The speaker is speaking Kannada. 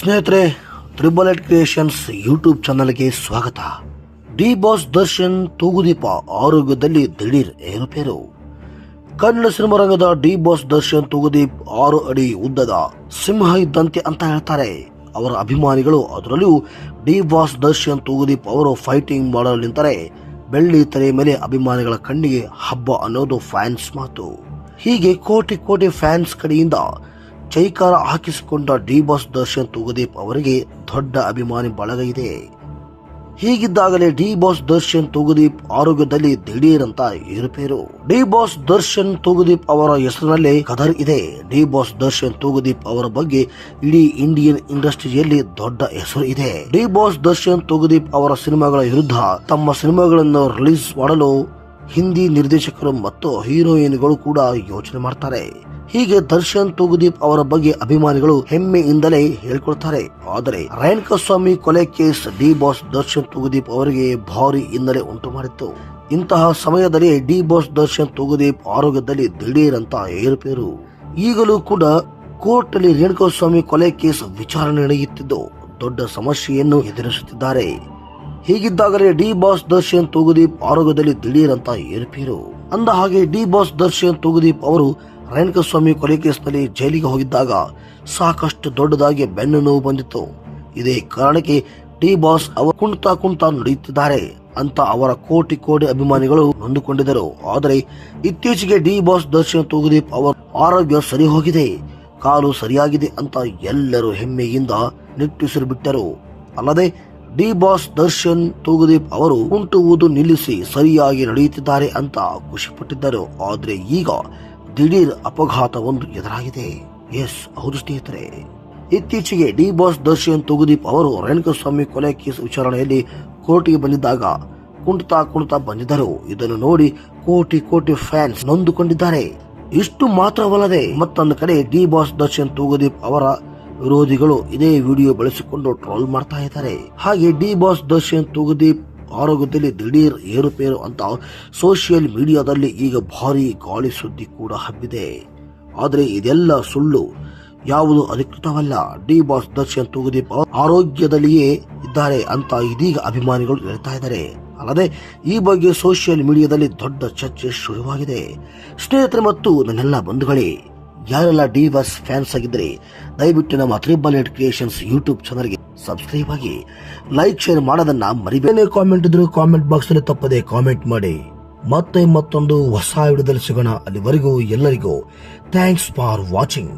ಸ್ನೇಹಿತರೆ ತ್ರಿಬಲ್ ಏಟ್ ಕ್ರಿಯೇಷನ್ಸ್ ಯೂಟ್ಯೂಬ್ ಚಾನಲ್ಗೆ ಸ್ವಾಗತ. ಡಿ ಬಾಸ್ ದರ್ಶನ್ ತೂಗುದೀಪ ಆರೋಗ್ಯದಲ್ಲಿ ದಿಢೀರ್ ಏರುಪೇರು. ಕನ್ನಡ ಸಿನಿಮಾ ರಂಗದ ಡಿ ಬಾಸ್ ದರ್ಶನ್ ತೂಗುದೀಪ್ ಆರು ಅಡಿ ಉದ್ದದ ಸಿಂಹ ಇದ್ದಂತೆ ಅಂತ ಹೇಳ್ತಾರೆ. ಅವರ ಅಭಿಮಾನಿಗಳು ಅದರಲ್ಲೂ ಡಿ ಬಾಸ್ ದರ್ಶನ್ ತೂಗುದೀಪ್ ಅವರು ಫೈಟಿಂಗ್ ಮಾಡಲು ನಿಂತರೆ ಬೆಳ್ಳಿ ತಲೆ ಮೇಲೆ ಅಭಿಮಾನಿಗಳ ಕಣ್ಣಿಗೆ ಹಬ್ಬ ಅನ್ನೋದು ಫ್ಯಾನ್ಸ್ ಮಾತು. ಹೀಗೆ ಕೋಟಿ ಕೋಟಿ ಫ್ಯಾನ್ಸ್ ಕಡೆಯಿಂದ ಚೈಕಾರ ಹಾಕಿಸಿಕೊಂಡ ಡಿ ಬಾಸ್ ದರ್ಶನ್ ತುಗದೀಪ್ ಅವರಿಗೆ ದೊಡ್ಡ ಅಭಿಮಾನಿ ಬಳಗ ಇದೆ ಹೀಗಿದ್ದಾಗಲೇ ಡಿ ಬಾಸ್ ದರ್ಶನ್ ತೂಗುದೀಪ್ ಆರೋಗ್ಯದಲ್ಲಿ ದಿಢೀರಂತ ಏರುಪೇರು. ಡಿ ಬಾಸ್ ದರ್ಶನ್ ತೂಗುದೀಪ್ ಅವರ ಹೆಸರಿನಲ್ಲಿ ಕದರ್ ಇದೆ. ಡಿ ಬಾಸ್ ದರ್ಶನ್ ತುಗುದೀಪ್ ಅವರ ಬಗ್ಗೆ ಇಡೀ ಇಂಡಿಯನ್ ಇಂಡಸ್ಟ್ರಿಯಲ್ಲಿ ದೊಡ್ಡ ಹೆಸರು ಇದೆ. ಡಿ ಬಾಸ್ ದರ್ಶನ್ ತೂಗುದೀಪ್ ಅವರ ಸಿನಿಮಾಗಳ ವಿರುದ್ಧ ತಮ್ಮ ಸಿನಿಮಾಗಳನ್ನು ರಿಲೀಸ್ ಮಾಡಲು ಹಿಂದಿ ನಿರ್ದೇಶಕರು ಮತ್ತು ಹೀರೋಯಿನ್ಗಳು ಕೂಡ ಯೋಚನೆ ಮಾಡ್ತಾರೆ. ಹೀಗೆ ದರ್ಶನ್ ತೂಗುದೀಪ್ ಅವರ ಬಗ್ಗೆ ಅಭಿಮಾನಿಗಳು ಹೆಮ್ಮೆಯಿಂದಲೇ ಹೇಳ್ಕೊಳ್ತಾರೆ. ಆದರೆ ರೇಣುಕಾ ಸ್ವಾಮಿ ಕೊಲೆ case D boss Darshan Thoogudeep ಅವರಿಗೆ ಭಾರಿ ಹಿನ್ನೆಲೆ ಉಂಟು ಮಾಡಿತ್ತು. ಇಂತಹ ಸಮಯದಲ್ಲಿ ಡಿ ಬಾಸ್ ದರ್ಶನ್ ತೂಗುದೀಪ್ ಆರೋಗ್ಯದಲ್ಲಿ ದಿಢೀರ್ ಅಂತ ಏರುಪೇರು. ಈಗಲೂ ಕೂಡ ಕೋರ್ಟ್ ಅಲ್ಲಿ ರೇಣುಕಾಸ್ವಾಮಿ ಕೊಲೆ ಕೇಸ್ ವಿಚಾರಣೆ ನಡೆಯುತ್ತಿದ್ದು ದೊಡ್ಡ ಸಮಸ್ಯೆಯನ್ನು ಎದುರಿಸುತ್ತಿದ್ದಾರೆ. ಹೀಗಿದ್ದಾಗಲೇ ಡಿ ಬಾಸ್ ದರ್ಶನ್ ತೂಗುದೀಪ್ ಆರೋಗ್ಯದಲ್ಲಿ ದಿಢೀರ್ ಅಂತ ಏರುಪೇರು. ಅಂದ ಹಾಗೆ ಡಿ ಬಾಸ್ ದರ್ಶನ್ ತೂಗುದೀಪ್ ಅವರು ರೇಣುಕಸ್ವಾಮಿ ಕೊಲೆ ಕೇಸ್ನಲ್ಲಿ ಜೈಲಿಗೆ ಹೋಗಿದ್ದಾಗ ಸಾಕಷ್ಟು ದೊಡ್ಡದಾಗಿ ಬೆನ್ನು ನೋವು ಬಂದಿತ್ತು. ಇದೇ ಕಾರಣಕ್ಕೆ ಡಿ ಬಾಸ್ ಅವರು ಕುಣ್ತಾ ಕುಣ್ತಾ ನಡೆಯುತ್ತಿದ್ದಾರೆ ಅಂತ ಅವರ ಕೋಟಿ ಕೋಟಿ ಅಭಿಮಾನಿಗಳು ನೊಂದುಕೊಂಡಿದ್ದರು. ಆದರೆ ಇತ್ತೀಚೆಗೆ ಡಿ ಬಾಸ್ ದರ್ಶನ್ ತೂಗುದೀಪ್ ಅವರ ಆರೋಗ್ಯ ಸರಿ ಹೋಗಿದೆ, ಕಾಲು ಸರಿಯಾಗಿದೆ ಅಂತ ಎಲ್ಲರೂ ಹೆಮ್ಮೆಯಿಂದ ನಿಟ್ಟುಸಿರು ಬಿಟ್ಟರು. ಅಲ್ಲದೆ ಡಿ ಬಾಸ್ ದರ್ಶನ್ ತೂಗುದೀಪ್ ಅವರು ಕುಂಟುವುದು ನಿಲ್ಲಿಸಿ ಸರಿಯಾಗಿ ನಡೆಯುತ್ತಿದ್ದಾರೆ ಅಂತ ಖುಷಿಪಟ್ಟಿದ್ದರು ಆದರೆ ಈಗ ದಿಢೀರ್ ಅಪಘಾತವೊಂದು ಎದುರಾಗಿದೆ. ಎಸ್, ಹೌದು ಸ್ನೇಹಿತರೆ. ಇತ್ತೀಚೆಗೆ ಡಿ ಬಾಸ್ ದರ್ಶನ್ ತುಗುದೀಪ್ ಅವರು ರೇಣುಕಸ್ವಾಮಿ ಕೊಲೆ ಕೇಸ್ ವಿಚಾರಣೆಯಲ್ಲಿ ಕೋರ್ಟಿಗೆ ಬಂದಿದ್ದಾಗ ಕುಂಟುತ್ತಾ ಕುಣಿತಾ ಬಂದಿದ್ದರು. ಇದನ್ನು ನೋಡಿ ಕೋಟಿ ಕೋಟಿ ಫ್ಯಾನ್ಸ್ ನೊಂದುಕೊಂಡಿದ್ದಾರೆ. ಇಷ್ಟು ಮಾತ್ರವಲ್ಲದೆ ಮತ್ತೊಂದು ಕಡೆ ಡಿ ಬಾಸ್ ದರ್ಶನ್ ತುಗುದೀಪ್ ಅವರ ವಿರೋಧಿಗಳು ಇದೇ ವಿಡಿಯೋ ಬಳಸಿಕೊಂಡು ಟ್ರೋಲ್ ಮಾಡ್ತಾ ಇದ್ದಾರೆ. ಹಾಗೆ ಡಿ ಬಾಸ್ ದರ್ಶನ್ ತೂಗುದೀಪ್ ಆರೋಗ್ಯದಲ್ಲಿ ದಿಢೀರ್ ಏರುಪೇರು ಅಂತ ಸೋಷಿಯಲ್ ಮೀಡಿಯಾದಲ್ಲಿ ಈಗ ಭಾರಿ ಗಾಳಿ ಸುದ್ದಿ ಕೂಡ ಹಬ್ಬಿದೆ. ಆದರೆ ಇದೆಲ್ಲ ಸುಳ್ಳು. ಯಾವುದು ಅಧಿಕೃತವಲ್ಲ. ಡಿ ಬಾಸ್ ದರ್ಶನ್ ತೂಗುದೀಪ್ ಆರೋಗ್ಯದಲ್ಲಿಯೇ ಇದ್ದಾರೆ ಅಂತ ಇದೀಗ ಅಭಿಮಾನಿಗಳು ಹೇಳ್ತಾ ಇದ್ದಾರೆ. ಅಲ್ಲದೆ ಈ ಬಗ್ಗೆ ಸೋಷಿಯಲ್ ಮೀಡಿಯಾದಲ್ಲಿ ದೊಡ್ಡ ಚರ್ಚೆ ಶುರುವಾಗಿದೆ. ಸ್ನೇಹಿತರೆ ಮತ್ತು ನನ್ನೆಲ್ಲ ಬಂಧುಗಳೇ ಯಾರೆಲ್ಲ ಡಿ ಬಸ್ ಫ್ಯಾನ್ಸ್ ಆಗಿದ್ದರೆ ದಯವಿಟ್ಟು ನಮ್ಮ ತ್ರಿಬಲ್ ಎಡ್ ಕ್ರಿಯೇಷನ್ಸ್ ಯೂಟ್ಯೂಬ್ ಚಾನಲ್ಗೆ ಸಬ್ಸ್ಕ್ರೈಬ್ ಆಗಿ ಲೈಕ್, ಶೇರ್ ಮಾಡೋದನ್ನ ಮರಿಬೇನೆ ಕಾಮೆಂಟ್ ಇದ್ರು ಕಾಮೆಂಟ್ ಬಾಕ್ಸ್ ಅಲ್ಲಿ ತಪ್ಪದೆ ಕಾಮೆಂಟ್ ಮಾಡಿ. ಮತ್ತೆ ಮತ್ತೊಂದು ಹೊಸ ವಿಡಿಯೋದಲ್ಲಿ ಸಿಗೋಣ. ಅಲ್ಲಿವರೆಗೂ ಎಲ್ಲರಿಗೂ ಥ್ಯಾಂಕ್ಸ್ ಫಾರ್ ವಾಚಿಂಗ್.